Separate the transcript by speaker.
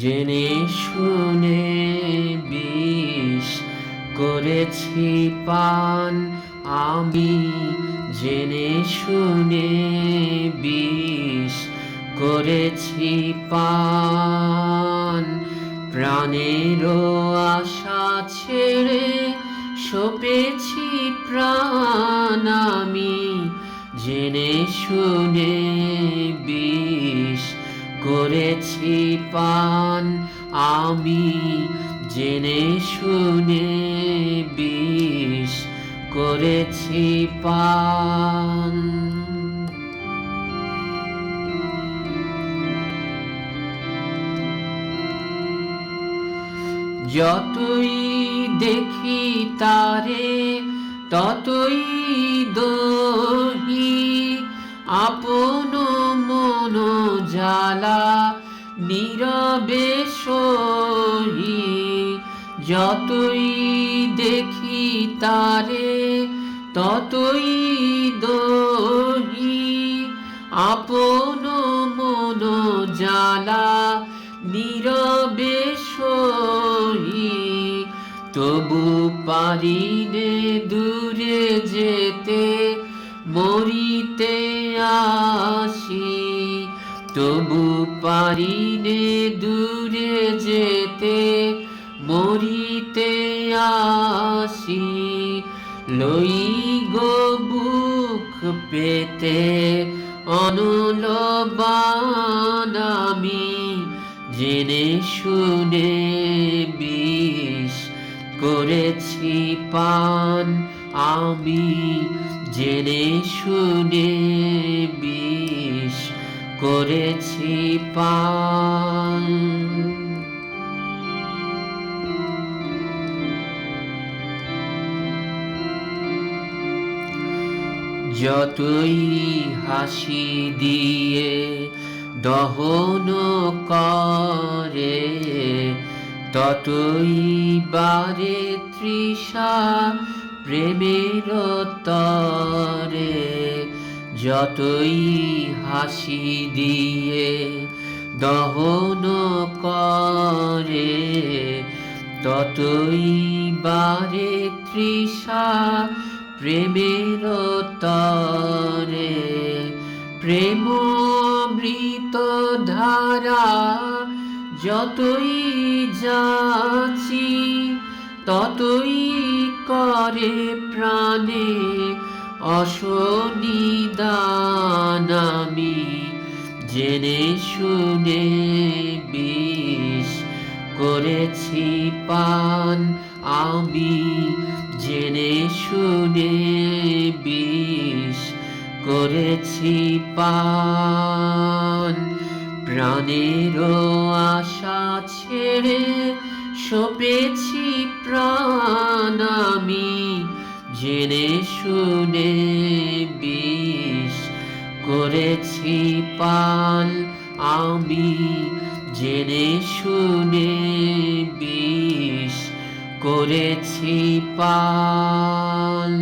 Speaker 1: জেনে শুনে বিষ করেছি পান। আমি জেনে শুনে বিষ করেছি পান। প্রাণেরও আশা ছেড়ে সপেছি প্রাণ। আমি জেনে শুনে বিষ করেছি পান। আমি জেনে শুনে বিষ করেছি পান। যতই দেখি তারে ততই দহি। আপন নীরবে সহি, যতই দেখি তারে, ততই দহি। আপন মন জ্বালা, নীরবে সহি, তবু পারিনে দূরে যেতে, মরিতে আসি তবু পারিনে দূরে যেতে, মরিতে আসি। লই গো বুক পেতে, অনুলবান আমি, জেনে শুনে বিষ করেছি পান আমি, জেনে শুনে বিষ করেছি পান। যতই হাসি দিয়ে দহন করে ততই বারে তৃষা প্রেমের তরে। যতই হাসি দিয়ে দহন করে, ততই বারে তৃষা প্রেমের তরে। প্রেমমৃত ধারা যতই যাচ্ছি ততই করে প্রাণে। অসনিদান আমি জেনে শুনে বিষ করেছি পান আমি জেনে শুনে বিষ করেছি পান। প্রাণেরও আশা ছেড়ে সপেছি প্রাণ আমি জেনে শুনে বিষ করেছি পান আমি জেনে শুনে বিষ করেছি পান